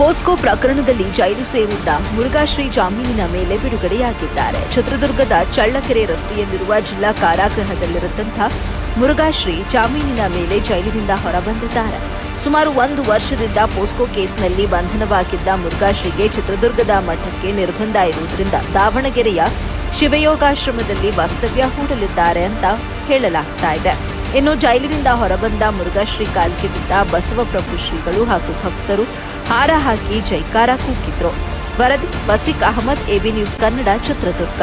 POCSO ಪ್ರಕರಣದಲ್ಲಿ ಜೈಲು ಸೇರಿದ್ದ ಮುರುಘಾಶ್ರೀ ಜಾಮೀನಿನ ಮೇಲೆ ಬಿಡುಗಡೆಯಾಗಿದ್ದಾರೆ. ಚಿತ್ರದುರ್ಗದ ಚಳ್ಳಕೆರೆ ರಸ್ತೆಯಲ್ಲಿರುವ ಜಿಲ್ಲಾ ಕಾರಾಗೃಹದಲ್ಲಿರುತ್ತಂಥ ಮುರುಘಾಶ್ರೀ ಜಾಮೀನಿನ ಮೇಲೆ ಜೈಲಿನಿಂದ ಹೊರಬಂದಿದ್ದಾರೆ. ಸುಮಾರು ಒಂದು ವರ್ಷದಿಂದ ಪೋಸ್ಕೋ ಕೇಸ್ನಲ್ಲಿ ಬಂಧನವಾಗಿದ್ದ ಮುರುಘಾಶ್ರೀಗೆ ಚಿತ್ರದುರ್ಗದ ಮಠಕ್ಕೆ ನಿರ್ಬಂಧ ಇರುವುದರಿಂದ ದಾವಣಗೆರೆಯ ಶಿವಯೋಗಾಶ್ರಮದಲ್ಲಿ ವಾಸ್ತವ್ಯ ಹೂಡಲಿದ್ದಾರೆ ಅಂತ ಹೇಳಲಾಗ್ತಾ ಇದೆ. ಇನ್ನು ಜೈಲಿನಿಂದ ಹೊರಬಂದ ಮುರುಘಾಶ್ರೀ ಕಾಲ್ಕಿ ಬಿದ್ದ ಬಸವಪ್ರಭು ಶ್ರೀಗಳು ಹಾಗೂ ಭಕ್ತರು ಹಾರ ಹಾಕಿ ಜೈಕಾರ ಕೂಗಿದ್ರು ವರದಿ, ಬಸಿಕ್ ಅಹಮದ್, ಎಬಿ ನ್ಯೂಸ್ ಕನ್ನಡ, ಚಿತ್ರದುರ್ಗ.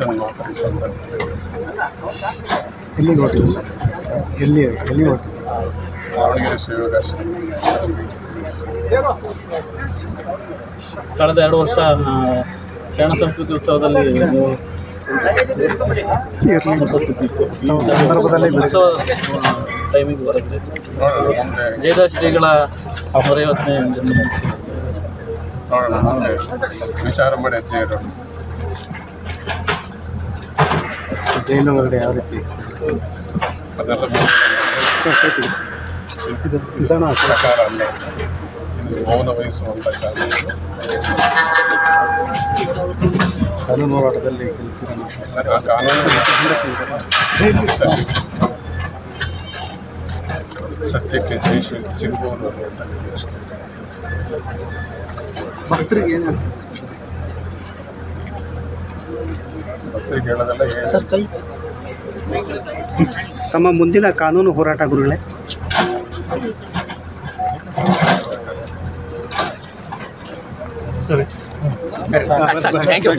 ಇಷ್ಟನ್ನು ಎಲ್ಲಿ ಹೊರಟಿದ್ದು ಎಲ್ಲಿ ಎಲ್ಲಿ ಶಿವಯೋಗಾಶ್ರಮ ಕಳೆದ ಎರಡು ವರ್ಷ ಶರಣ ಸಂಸ್ಕೃತಿ ಉತ್ಸವದಲ್ಲಿ ಉಪಸ್ಥಿತಿ ಇತ್ತು. ಈ ಸಂದರ್ಭದಲ್ಲಿ ಉತ್ಸವ ಬರುತ್ತೆ ಮುಂದೆ ಶ್ರೀಗಳ ವಿಚಾರ ಮಾಡಿ ಹೆಜ್ಜೆ ಜೈಲು ಹೊರಗಡೆ ಯಾವ ರೀತಿ ನಿಧಾನ ಪ್ರಕಾರ ಅಲ್ಲ ಮೌನ ವಹಿಸುವಂಥ ಕಾನೂನು ಹೋರಾಟದಲ್ಲಿ ಸರ್ ಆ ಕಾನೂನು ಸತ್ಯಕ್ಕೆ ಜೈ ಶ್ರೀ ಸಿಗ್ಬೋದು ಅನ್ನುವಂಥ. ಭಕ್ತರಿಗೆ ಏನು ಭಕ್ತರಿಗೆ ಹೇಳೋದೆಲ್ಲ ಹೇಳಿ ಕೈ ತಮ್ಮ ಮುಂದಿನ ಕಾನೂನು ಹೋರಾಟ ಗುರುಗಳೇ. Thank you